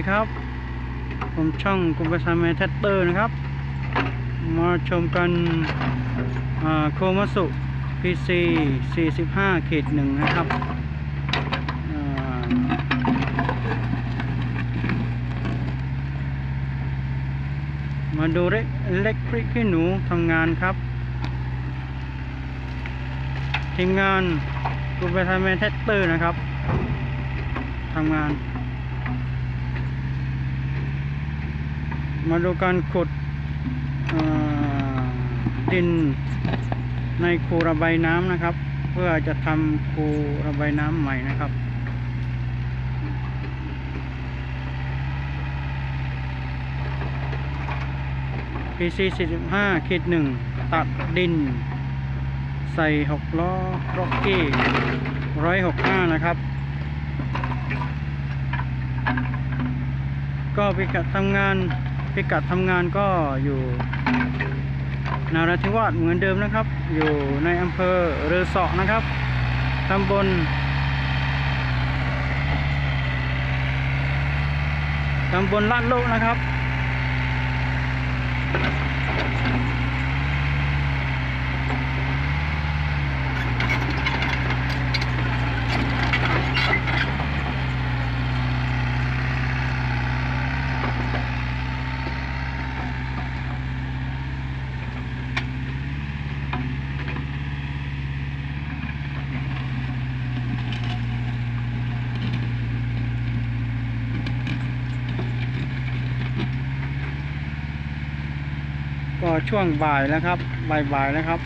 ดีครับ ผมช่องกุมภาพันธ์แมนเทเตอร์นะครับ มาชมกันอ่าโคมัสุ PC 45ขีดหนึ่งนะครับามาดูเล็กเล็กพริกขี้หนูทำงานครับ ทีมงานกุมภาพันธ์แมนเทสเตอร์นะครับทำงาน มาดูการขุดดินในคูระบายน้ำนะครับ เพื่อจะทำคูระบายน้ำใหม่นะครับ PC 45ขีดหนึ่งตัดดิน ใส่หกล้อร็อกกี้ร้อยหกห้านะครับ ก็พิกัดทำงาน พิกัดทำงานก็อยู่นาราธิวาสเหมือนเดิมนะครับ อยู่ในอำเภอเรือเสาะนะครับตำบลตำบลลาดโลกนะครับ ก็ช่วงบ่ายแล้วครับบ่ายๆแล้วครับ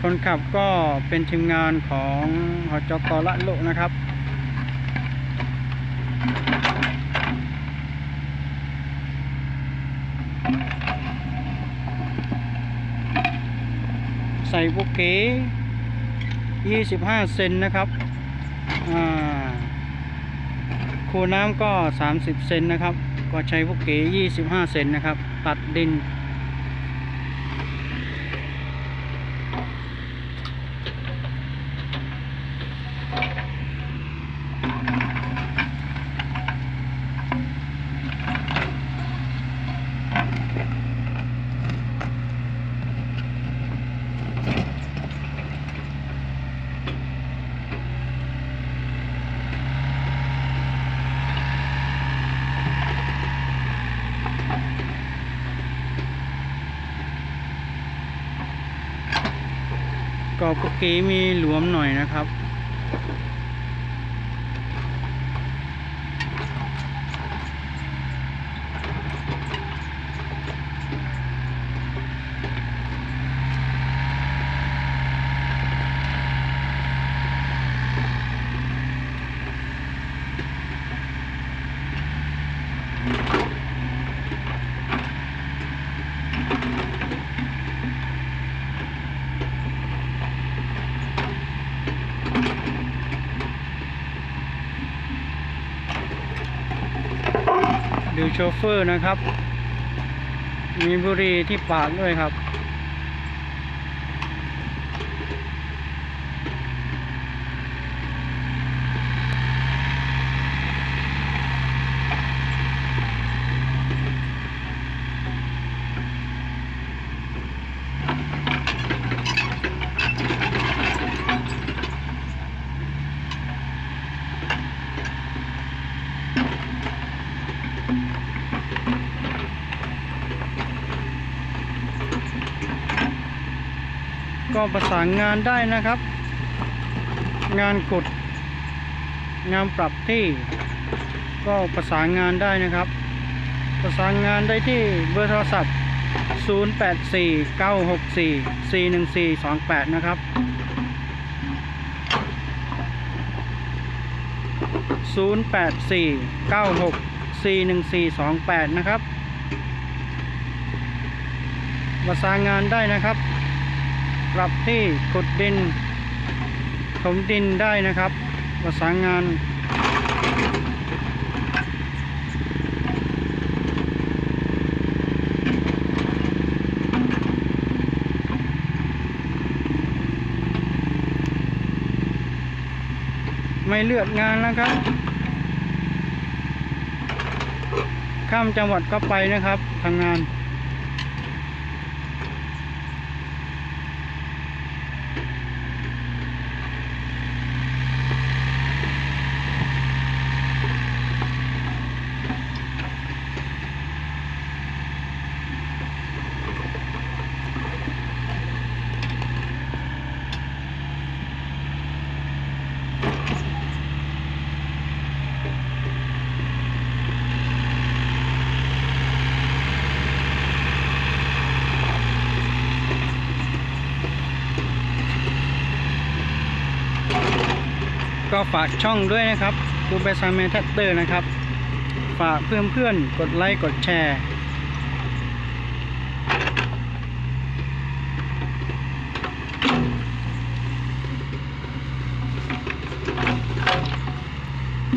คนขับก็เป็นทีมงานของหจกละลกนะครับใส่บุกเก๋25 เซนนะครับ อ่า คูน้ำก็ 30 เซนนะครับ ก็ใช้พวกเก๋25 เซนนะครับ ตัดดิน ก็พวกเก๋มีหลวมหน่อยนะครับ ดูโชเฟอร์นะครับ มีบุรีที่ปากด้วยครับ ก็ประสานงานได้นะครับ งานขุดงานปรับที่ ก็ประสานงานได้นะครับ ประสานงานได้ที่เบอร์โทรศัพท์ 0849644128นะครับ 0849641428 นะครับประสานงานได้นะครับ ปรับที่ขุดดินถมดินได้นะครับ ประสานงานไม่เลือดงานนะครับ ข้ามจังหวัดก็ไปนะครับทำงาน ก็ฝากช่องด้วยนะครับดูไปซาเมทัตเตอร์นะครับ ฝากเพื่อนๆ กดไลค์ กดแชร์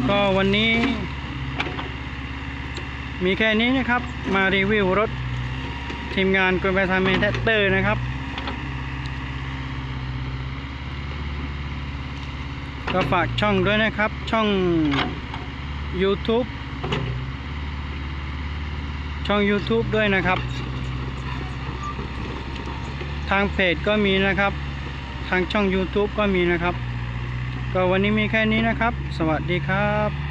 ก็วันนี้ มีแค่นี้นะครับ มารีวิวรถทีมงานกลไปซาเมทัตเตอร์นะครับ ก็ฝากช่องด้วยนะครับ ช่อง YouTube ช่อง YouTube ด้วยนะครับ ทางเพจก็มีนะครับ ทางช่อง YouTube ก็มีนะครับ ก็วันนี้มีแค่นี้นะครับ สวัสดีครับ